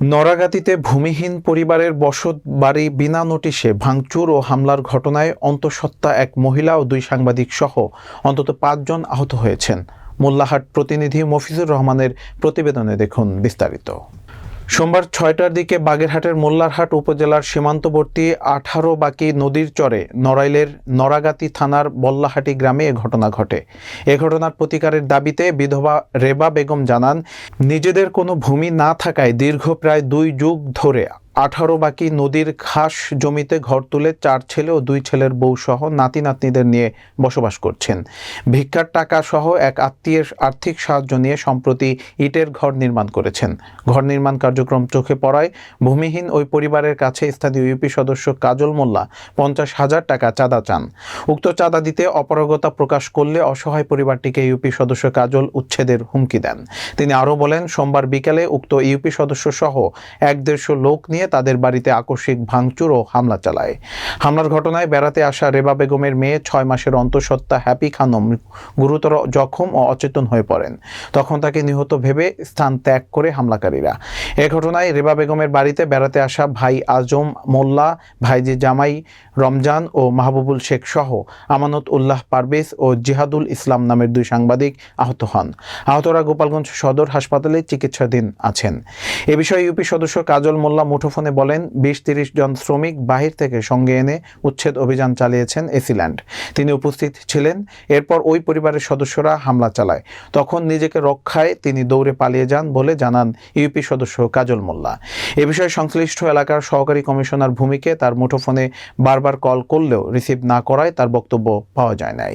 নরাগাতিতে ভূমিহীন পরিবারের বসত বাড়ি বিনা নোটিশে ভাঙচুর ও হামলার ঘটনায় অন্তঃসত্ত্বা এক মহিলা ও দুই সাংবাদিক সহ অন্তত পাঁচজন আহত হয়েছেন। মোল্লাহাট প্রতিনিধি মফিজুর রহমানের প্রতিবেদনে দেখুন বিস্তারিত। সোমবার ছয়টার দিকে বাগেরহাটের মোল্লারহাট উপজেলার সীমান্তবর্তী আঠারো বাকি নদীর চরে নড়াইলের নরাগাতি থানার বল্লাহাটি গ্রামে এ ঘটনা ঘটে। এ ঘটনার প্রতিকারের দাবিতে বিধবা রেবা বেগম জানান, নিজেদের কোনো ভূমি না থাকায় দীর্ঘ প্রায় দুই যুগ ধরে আঠারো বাকি নদীর ঘাস জমিতে ঘর তুলে চার ছেলে ও দুই ছেলের বউ সহ নাতি নাতনিদের নিয়ে বসবাস করছেন। ভিক্ষার টাকা সহ এক আত্মীয়ের আর্থিক সাহায্য নিয়ে সম্প্রতি ইটের ঘর নির্মাণ করেছেন। ঘর নির্মাণ কার্যক্রম চোখে পড়ায় ভূমিহীন ওই পরিবারের কাছে স্থানীয় ইউপি সদস্য কাজল মোল্লা পঞ্চাশ হাজার টাকা চাঁদা চান। উক্ত চাঁদা দিতে অপারগতা প্রকাশ করলে অসহায় পরিবারটিকে ইউপি সদস্য কাজল উচ্ছেদের হুমকি দেন। তিনি আরও বলেন, সোমবার বিকেলে উক্ত ইউপি সদস্য সহ এক দেড়শো লোক নিয়ে তাদের বাড়িতে আকস্মিক ভাঙচুর ও হামলা চালায়। হামলার ঘটনায় বেড়াতে আসা রেবা বেগমের মেয়ে ছয় মাসের অন্তঃসত্ত্বা হ্যাপি খানম গুরুতর জখম ও অচেতন হয়ে পড়েন। তখন তাকে নিহত ভেবে স্থান ত্যাগ করে হামলাকারীরা। এ ঘটনায় রেবা বেগমের বাড়িতে বেড়াতে আসা ভাই আজম, মোল্লা, ভাইজি জামাই, রমজান ও মাহবুবুল শেখ সহ আমানত উল্লাহ পারভেজ ও জিহাদুল ইসলাম নামের দুই সাংবাদিক আহত হন। আহতরা গোপালগঞ্জ সদর হাসপাতালে চিকিৎসাধীন আছেন। এ বিষয়ে ইউপি সদস্য কাজল মোল্লা মুঠোফোনে বলেন বিশ তিরিশ জন শ্রমিক বাহির থেকে সঙ্গে এনে উচ্ছেদ অভিযান চালিয়েছেন এসিল্যান্ড। তিনি উপস্থিত ছিলেন, এরপর ওই পরিবারের সদস্যরা হামলা চালায়। তখন নিজেকে রক্ষায় তিনি দৌড়ে পালিয়ে যান বলে জানান ইউপি সদস্য কাজল মোল্লা। এ বিষয়ে সংশ্লিষ্ট এলাকার সহকারী কমিশনার ভূমিকে তার মুঠোফোনে বারবার কল করলেও রিসিভ না করায় তার বক্তব্য পাওয়া যায় নাই।